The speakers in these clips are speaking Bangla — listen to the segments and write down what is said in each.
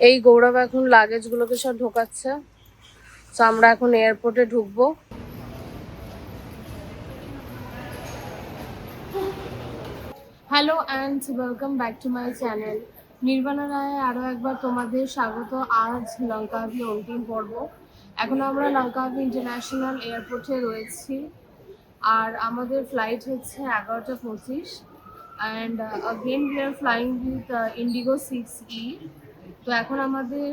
এই গৌরব এখন লাগেজগুলোকে সব ঢোকাচ্ছে। তো আমরা এখন এয়ারপোর্টে ঢুকবো। Hello and welcome back to my channel Nirvana Roy আরও একবার তোমাদের স্বাগত। আজ লঙ্কাভি অন্তিম পর্ব এখন আমরা লঙ্কাভি ইন্টারন্যাশনাল এয়ারপোর্টে রয়েছি। আর আমাদের ফ্লাইট হচ্ছে এগারোটা পঁচিশ। And again we are flying with IndiGo six E তো এখন আমাদের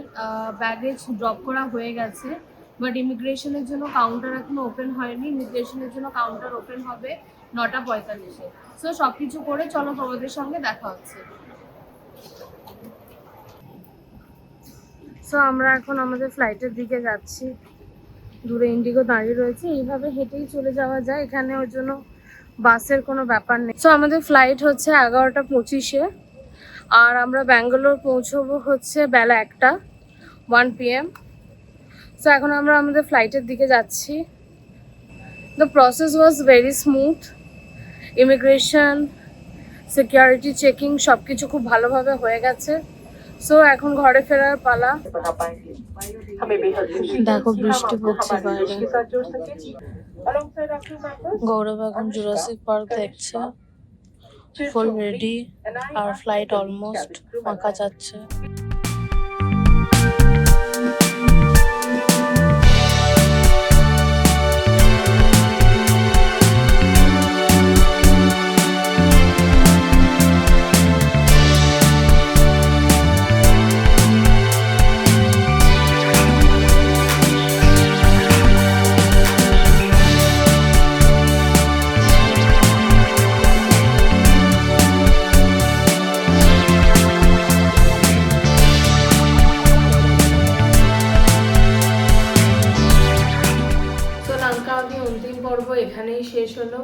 ব্যাগেজ ড্রপ করা হয়ে গেছে বাট ইমিগ্রেশনের জন্য কাউন্টার এখনও ওপেন হয়নি। ইমিগ্রেশনের জন্য কাউন্টার ওপেন হবে নটা পঁয়তাল্লিশে। সো সব কিছু করে চলো তোমাদের সঙ্গে দেখা হচ্ছে। সো আমরা এখন আমাদের ফ্লাইটের দিকে যাচ্ছি। দূরে ইন্ডিগো দাঁড়িয়ে রয়েছে। এইভাবে হেঁটেই চলে যাওয়া যায়। এখানে ওর জন্য বাসের কোনো ব্যাপার নেই। সো আমাদের ফ্লাইট হচ্ছে এগারোটা পঁচিশে। আর আমরা ব্যাঙ্গালোর পৌঁছবো হচ্ছে বেলা একটা ওয়ান পিএম সো এখন আমরা আমাদের ফ্লাইটের দিকে যাচ্ছি। The process was very smooth immigration security checking সব কিছু খুব ভালোভাবে হয়ে গেছে। সো এখন ঘরে ফেরার পালা। দেখো বৃষ্টি পড়ছে বাইরে। গৌরব এখন জুরাসিক পার্ক দেখছে। ফুল রেডি আর ফ্লাইট অলমোস্ট ফাঁকা যাচ্ছে। এখানেই শেষ হলো।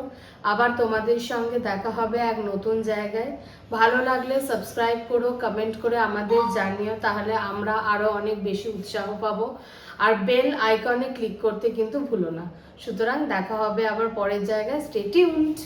আবার তোমাদের সঙ্গে দেখা হবে এক নতুন জায়গায়। ভালো লাগলে সাবস্ক্রাইব করো কমেন্ট করে আমাদের জানিও, তাহলে আমরা আরও অনেক বেশি উৎসাহ পাবো। আর বেল আইকনে ক্লিক করতে কিন্তু ভুলো না। সুতরাং দেখা হবে আবার পরের জায়গায়। স্টেটিউন্ট